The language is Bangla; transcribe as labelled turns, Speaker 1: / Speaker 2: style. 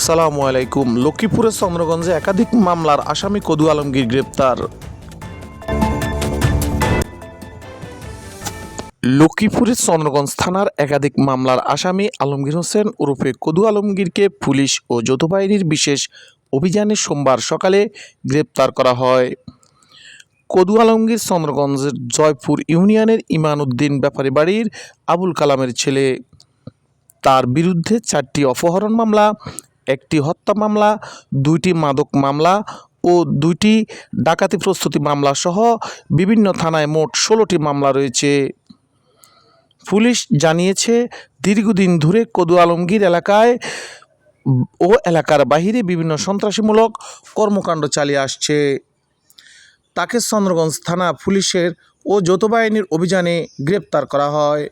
Speaker 1: আসসালামু আলাইকুম। লক্ষ্মীপুরের চন্দ্রগঞ্জে একাধিক মামলার আসামি কদু আলমগীর গ্রেপ্তার। লক্ষ্মীপুরের চন্দ্রগঞ্জ থানার একাধিক মামলার আসামি আলমগীর হোসেন ওরফে কদু আলমগীরকে পুলিশ ও যৌথ বাহিনীর বিশেষ অভিযানে সোমবার সকালে গ্রেপ্তার করা হয়। কদু আলমগীর চন্দ্রগঞ্জের জয়পুর ইউনিয়নের ইমান উদ্দিন ব্যাপারী বাড়ির আবুল কালামের ছেলে। তার বিরুদ্ধে চারটি অপহরণ মামলা একটি হত্যা মামলা, দুইটি মাদক মামলা ও দুইটি ডাকাতি প্রস্তুতি মামলা সহ বিভিন্ন থানায় মোট ষোলোটি মামলা রয়েছে। পুলিশ জানিয়েছে, দীর্ঘদিন ধরে কদু আলমগীর এলাকায় ও এলাকার বাহিরে বিভিন্ন সন্ত্রাসীমূলক কর্মকাণ্ড চালিয়ে আসছে। তাকে চন্দ্রগঞ্জ থানা পুলিশের ও যৌথ বাহিনীর অভিযানে গ্রেপ্তার করা হয়।